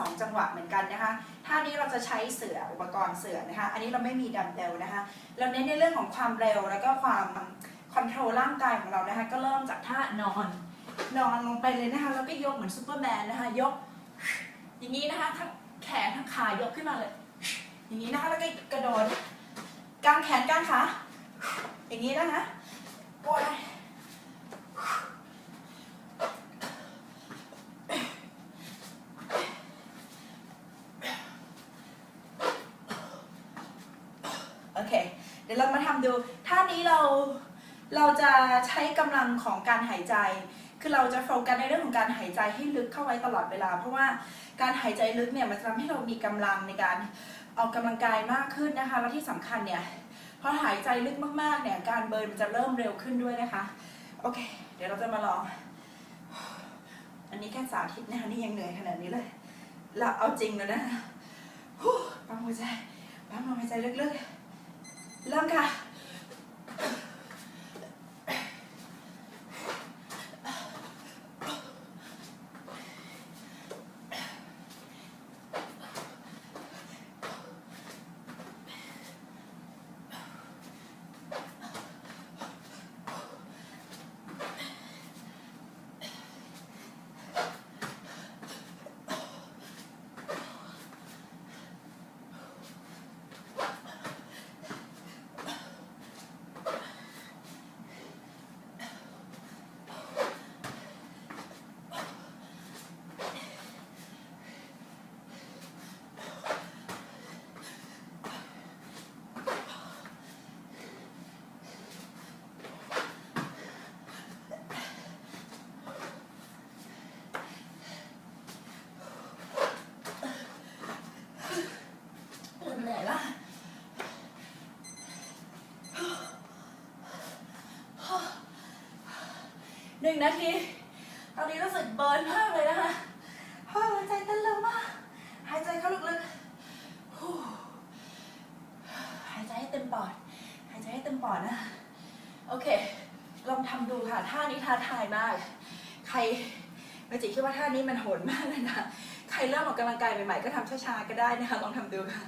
2 จังหวะเหมือนกันนะคะท่านี้เราจะใช้เสืออุปกรณ์เสือนะคะ อันนี้เราไม่มีดัมเบลนะคะเราเน้นในเรื่องของความเร็วแล้วก็ความคอนโทรลร่างกายของเรานะคะ ก็เริ่มจากท่านอน นอนลงไปเลยนะคะแล้วก็ยกเหมือนซูเปอร์แมนนะคะยก อย่างนี้นะคะทั้งแขนทั้งขายกขึ้นมาเลย อย่างนี้นะคะแล้วก็กระโดดกางแขนกางขาอย่างนี้นะคะโอ้ยโอ เค เดี๋ยวเรามาทำดูท่านี้เราเราจะใช้กำลังของการหายใจ คือเราจะโฟกัสในเรื่องของการหายใจให้ลึกเข้าไว้ตลอดเวลา เพราะว่าการหายใจลึกเนี่ยมันจะทำให้เรามีกำลังในการออกกำลังกายมากขึ้นนะคะ แล้วที่สำคัญเนี่ยพอหายใจลึกมากๆเนี่ยการเบิร์นมันจะเริ่มเร็วขึ้นด้วยนะคะ โอเค เดี๋ยวเราจะมาลอง อันนี้แค่สาธิตนะคะนี่ยังเหนื่อยขนาดนี้เลยเราเอาจริงแล้วนะปั๊มหัวใจปั๊มหัวใจลึกๆ เริ่ นึ่งนาที ตอนนี้รู้สึกเบิร์นมากเลยนะคะหัวใจเต้นเร็วมาก หายใจเข้าลึกๆหายใจให้เต็มปอด หายใจให้เต็มปอดนะ โอเค ลองทำดูค่ะ ท่านี้ท้าทายมาก ใครเมจิคิดว่าท่านี้มันโหดมากเลยนะ ใครเริ่มออกกำลังกายใหม่ๆ ก็ทำช้าๆ ก็ได้นะคะ ลองทำดูค่ะ